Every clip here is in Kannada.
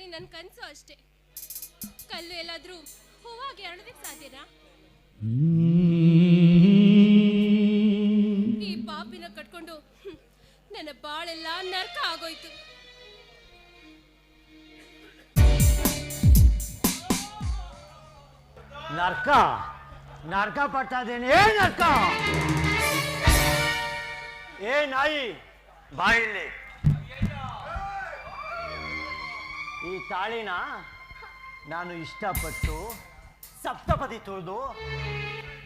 ಬರೀ ನನ್ನ ಕನಸು ಅಷ್ಟೇ. ಕಲ್ಲು ಎಲ್ಲಾದ್ರೂ ಹೂವಾಗಿ ಅರಳೋದಕ್ಕೆ ಸಾಧ್ಯನಾ? ಈ ಪಾಪಿನ ಕಟ್ಕೊಂಡು ನನ್ನ ಬಾಳೆಲ್ಲ ನರ್ಕ ಆಗೋಯ್ತು. ನರ್ಕ? ನರ್ಕ ಇದ್ದೇನೆ. ಏ ನರ್ಕ? ಏ ನಾಯಿ ಬಾಯಿಲ್ಲಿ ಈ ತಾಳಿನ ನಾನು ಇಷ್ಟಪಟ್ಟು ಸಪ್ತಪದಿ ತುಳಿದು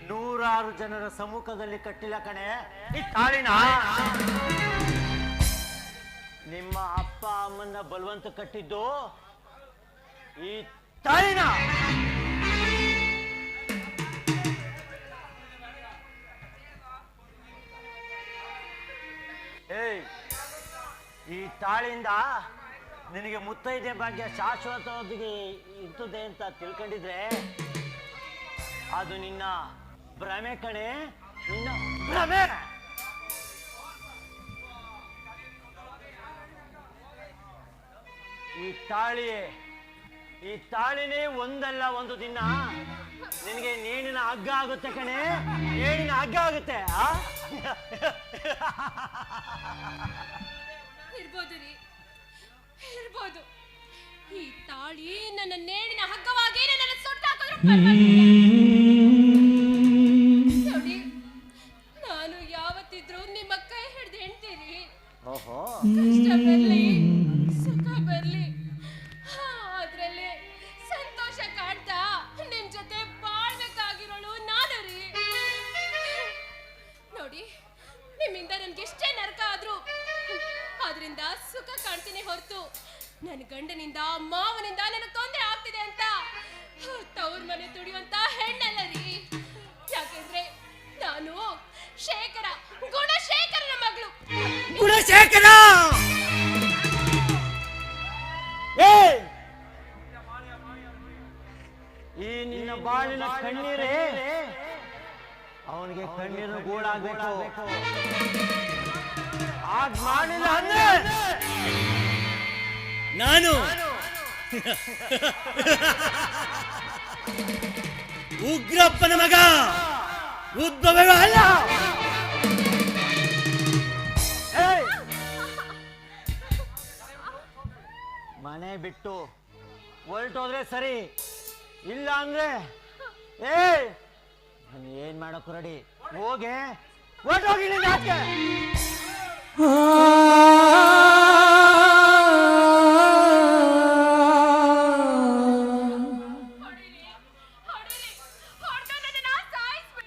ನೂರಾರು ಜನರ ಸಮ್ಮುಖದಲ್ಲಿ ಕಟ್ಟಿಲ್ಲ ಕಣೆ. ಈ ತಾಳಿನ ನಿಮ್ಮ ಅಪ್ಪ ಅಮ್ಮನ ಬಲವಂತ ಕಟ್ಟಿದ್ದು ಈ ತಾಳಿನ. ಏಯ್, ಈ ತಾಳಿಂದ ನಿನಗೆ ಮುತ್ತೈದೆ ಭಾಗ್ಯ ಶಾಶ್ವತವಾಗಿ ಇರ್ತದೆ ಅಂತ ತಿಳ್ಕೊಂಡಿದ್ರೆ, ಅದು ನಿನ್ನ ಭ್ರಮೆ ಕಣೆ. ನಿನ್ನ ಭ್ರಮೆ. ಈ ತಾಳಿ ಈ ತಾಳಿನೇ ಒಂದಲ್ಲ, ಒಂದು ದಿನ. ನಿನಗೆ ನೇಣಿನ ಹಗ್ಗ ಆಗುತ್ತೆ ಕಣೆ. ನೇಣಿನ ಹಗ್ಗ ಆಗುತ್ತೆ ಇರ್ಬೋದು ರೀ. ಇರ್ಬೋದು ಈ ತಾಳಿ ನನ್ನ ನೇಣಿನ ಹಗ್ಗವಾಗಿ ನನ್ನ ಸುಟ್ಟಾಕಿದ್ರು ಶೇಖರ, ಗುಣಶೇಖರನ ಮಗಳು. ಗುಣಶೇಖರ! ಏ! ಈ ನಿನ್ನ ಬಾಳಿನ ಕಣ್ಣೀರೇ, ಅವನಿಗೆ ಕಣ್ಣೀರು ಗೂಡಾಗಬೇಕು. ಆಗ್ ಮಾಡಿಲ್ಲ ಅಂದ್ರೆ ನಾನು. ಉಗ್ರಪ್ಪನ ಮಗ. ಉದ್ಭವ ಅಲ್ಲ ಮನೆ ಬಿಟ್ಟು ಹೊರಟೋದ್ರೆ ಸರಿ. ಇಲ್ಲ ಅಂದ್ರೆ ನಾನು ಏನ್ ಮಾಡಕ್ಕೂ ರೆಡಿ ಹೋಗೆ. ಹೊರಟೋಗಿ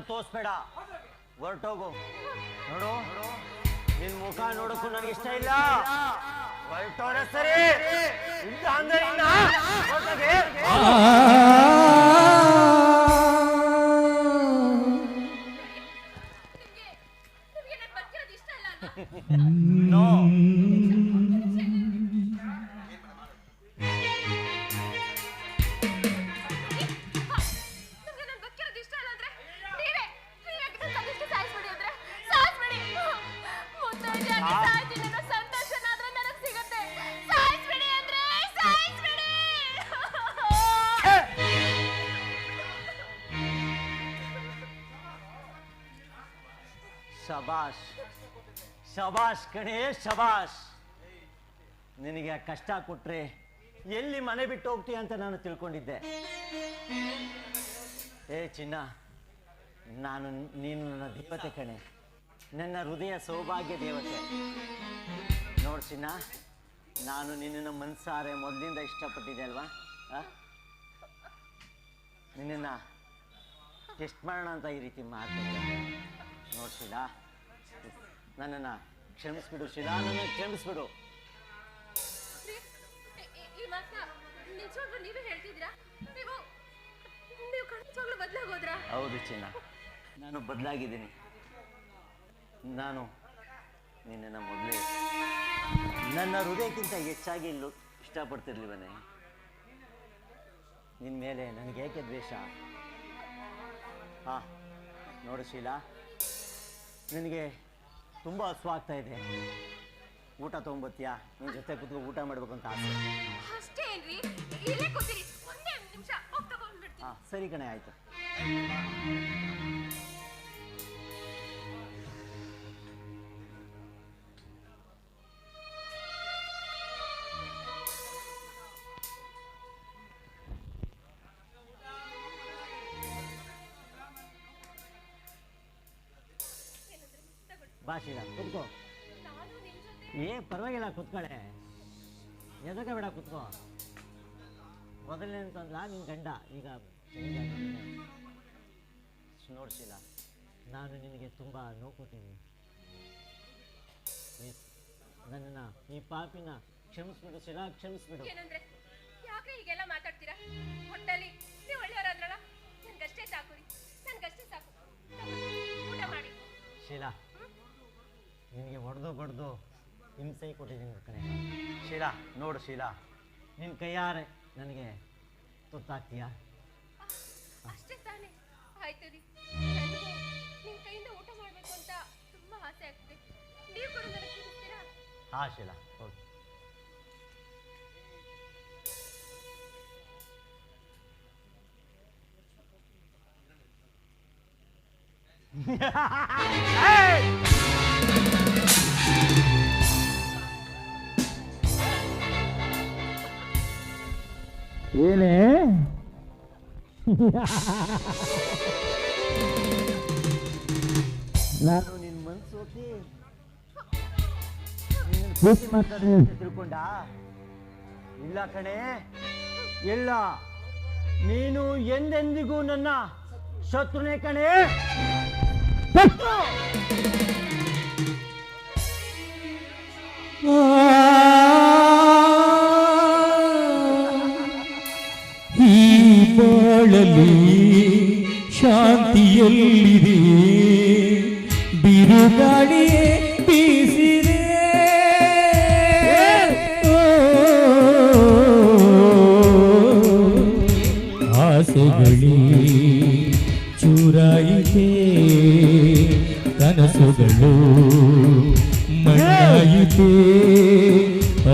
ನಂಗೆ ತೋರಿಸ್ಬೇಡ ಹೊರಟೋಗು. ನೋಡು. ನಿನ್ ಮುಖ ನೋಡಕ್ಕೂ ನನಗೆ ಇಷ್ಟ ಇಲ್ಲ. ಹೊರಟೋರೆ ಸರಿ. ಇಲ್ಲ ಅಂದ್ರೆ ಇನ್ನ. ಶಬಾಷ್. ಶಬಾಷ್ ಕಣೇ, ಶಬಾಷ್. ನಿನಗೆ ಕಷ್ಟ ಕೊಟ್ರೆ ಎಲ್ಲಿ ಮನೆ ಬಿಟ್ಟು ಹೋಗ್ತೀಯ ಅಂತ ನಾನು ತಿಳ್ಕೊಂಡಿದ್ದೆ. ಏ ಚಿನ್ನ, ನಾನು ನೀನು ನನ್ನ ದೇವತೆ ಕಣೆ. ನನ್ನ ಹೃದಯ ಸೌಭಾಗ್ಯ ದೇವತೆ. ನೋಡು ಚಿನ್ನ, ನಾನು ನಿನ್ನನ್ನು ಮನ್ಸಾರೆ ಮೊದಲಿಂದ ಇಷ್ಟಪಟ್ಟಿದ್ದೆ ಅಲ್ವಾ? ನಿನ್ನ ಟೆಸ್ಟ್ ಮಾಡೋಣ ಅಂತ ಈ ರೀತಿ ಮಾಡ್ತಿದ್ದೆ. ನೋಡು ಶೀಲಾ ನನ್ನನ್ನು ಕ್ಷಮಿಸ್ಬಿಡು ಶೀಲಾ ನನ್ನ ಕ್ಷಮಿಸ್ಬಿಡು. ಈ- ಈ- ಈ ಮಾತನ್ನ ನಿಜವಾಗ್ಲೂ ನೀವೇ ಹೇಳ್ತಿದ್ದೀರಾ? ನೀವು ನೀವು ಖಂಡಿತವಾಗ್ಲೂ ಬದಲಾಗೋದ್ರಾ ಹೌದು ಚಿನ್ನ ನಾನು ಬದಲಾಗಿದ್ದೀನಿ. ನಾನು ನಿನ್ನ ಮೊದಲೇ ನನ್ನ ಹೃದಯಕ್ಕಿಂತ ಹೆಚ್ಚಾಗಿ ಇಲ್ಲೂ ಇಷ್ಟಪಡ್ತಿರ್ಲಿವನೇ. ನಿನ್ನ ಮೇಲೆ ನನಗೆ ಏಕೆ ದ್ವೇಷ? ಹಾಂ ನೋಡು ಶೀಲಾ ನಿನಗೆ ತುಂಬ ಹಸುವಾಗ್ತಾ ಇದೆ. ಊಟ ತೊಗೊಂಬತ್ತೀಯಾ? ನಿನ್ನ ಜೊತೆ ಕೂತ್ಕೊಂಡು ಊಟ ಮಾಡಬೇಕು ಅಂತ ಆಸೆ. ಅಷ್ಟೇ ಏನ್ರಿ ಇಲ್ಲೇ ಕೂತಿರಿ. ಒಂದೇ ನಿಮಿಷ ಹೋಗಿ ತಗೊಂಡ್ಬಿಡ್ತೀನಿ ಹಾಂ ಸರಿ ಕಣೆ ಆಯಿತು. ಬಾ ಕುತ್ಕೋ. ಏ, ಪರವಾಗಿಲ್ಲ, ಕುತ್ಕೊಳ್ಳೆ. ಎದಕ್ಕೆ ಬೇಡ, ಕುತ್ಕೋ. ಮೊದಲನೇ ಅಂತಂದ್ಲ ನಿನ್ನ ಗಂಡ. ಈಗ ನೋಡ್ಸಿಲ್ಲ. ನಾನು ನಿನಗೆ ತುಂಬ ನೋವು ಕೊಟ್ಟಿದ್ದೀನಿ ಪ್ಲೀಸ್ ಈ ಪಾಪಿನ ಕ್ಷಮಿಸ್ಬಿಡು ಶಿಲಾ ಕ್ಷಮಿಸ್ಬಿಡು. ಮಾತಾಡ್ತೀರಾ? ಹೊಡೆದು ಬಡ್ದು ಹಿಂಸೆ ಕೊಟ್ಟಿದ್ದೀನಿ ಕಣೆ. ಶೀಲಾ ನೋಡು ಶೀಲಾ ನಿನ್ನ ಕೈಯಾರೆ ನನಗೆ ತುತ್ತಾಗ್ತೀಯಾ? ಅಷ್ಟೇ ತಾನೇ. ಆಯ್ತು ರೀ. ನನಗೂ ಕೈಯಿಂದ ಊಟ ಮಾಡಬೇಕು ಅಂತ ತುಂಬಾ ಆಸೆ ಆಗ್ತಿದೆ. ನೀವು ಕೂಡ ನನಗೆ ತಿನ್ನಿಸ್ತೀರಾ? ಹಾ ಶೀಲಾ ಹೋಗಿ. ಏನೇ? ನಾನು ನಿನ್ನ ಮನ್ಸು ಒತ್ತಿ ಪ್ರೀತಿ ಮಾತಾಡಿ ತಿಳ್ಕೊಂಡ? ಇಲ್ಲ ಕಣೆ, ಇಲ್ಲ. ನೀನು ಎಂದೆಂದಿಗೂ ನನ್ನ ಶತ್ರುನೇ ಕಣೆ. ಬಾಳಲಿ ಶಾಂತಿಯಲ್ಲಿದೆ ಬಿರುಗಾಳಿಯೇ ಬೀಸಿದೆ ಆಸೆಗಳಿ ಚೂರಾಯಿತೆ ಕನಸುಗಳು ಮಣ್ಣಾಯಿತೆ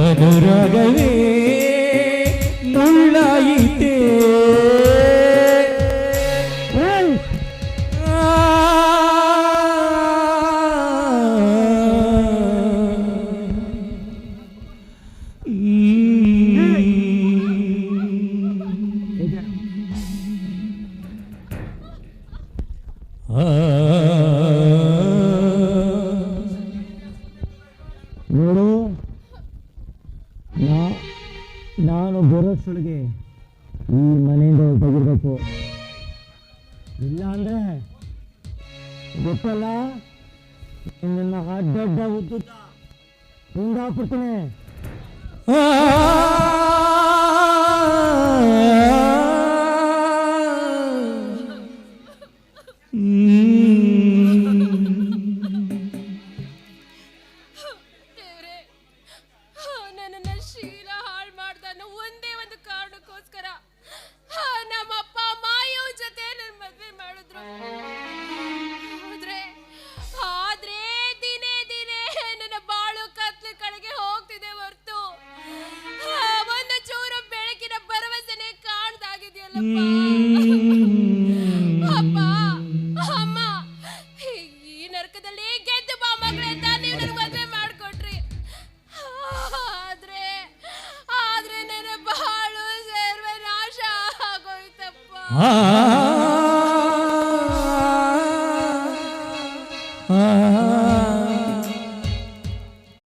ಅನುರಾಗವೇ ಮುಳ್ಳಾಯಿತೆ ಬರೋಷ್ಟೊಳಗೆ ಈ ಮನೆಯಿಂದ ತೆಗಿರ್ಬೇಕು. ಇಲ್ಲ ಅಂದ್ರೆ ಗೊತ್ತಲ್ಲ? ನಿನ್ನ ಅಡ್ಡ ಉದ್ದುದ್ದ ಹಿಂಗಾಕ್ಬಿಡ್ತೀನಿ ಈ ನರಕದಲ್ಲಿ ಗೆದ್ದು ಬಾ ಮಗಳೇ ಅಂತ ನೀವು ನನಗೆ ಮದುವೆ ಮಾಡ್ಕೊಟ್ರಿ. ಆದ್ರೆ ಆದ್ರೆ ನನ್ನ ಬಾಳು ಸರ್ವನಾಶ ಆಗೋಯ್ತಪ್ಪ. ಆ